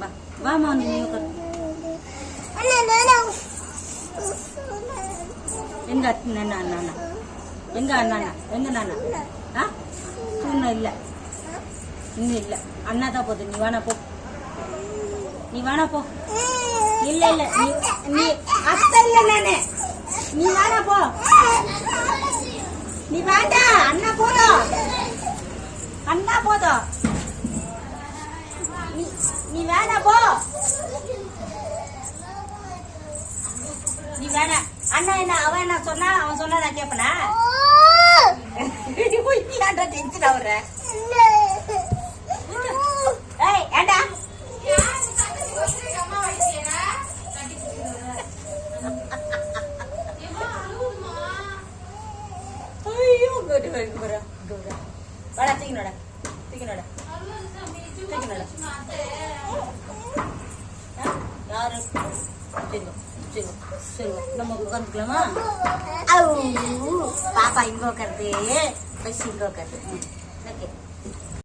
வா வாமா நீ உட்காரு எங்க அண்ணா அண்ணா எங்க அண்ணா எங்க நானா ஆ இன்னும் இல்ல இன்னும் இல்ல அண்ணா தான் போகுது நீ வேணா போ நீ வேணா போ இல்ல இல்ல நீ நீ அத்தை இல்ல நானு நீ வேணா போ நீ வேண்டாம் அண்ணா போதும் அண்ணா போதும் நீ வேணா போ. நீ வேணா அண்ணா என்ன அவன் என்ன சொன்னா? அவன் சொன்னா நான் கேப்பனா ஏன்டா டென்ஷன் ஆகுற ஏய் ஏண்டா? ஐயோ குட் குட் குட் வாடா. தூக்கினோட தூக்கினோட ಯಾರು ಚಿಲ್ಲು చిల్లు చిల్లు ನಮ್ಮ ముగ్గురమ్మా అవు పాప ఇంకొకరిది బస్ ఇంకొకరిది ఓకే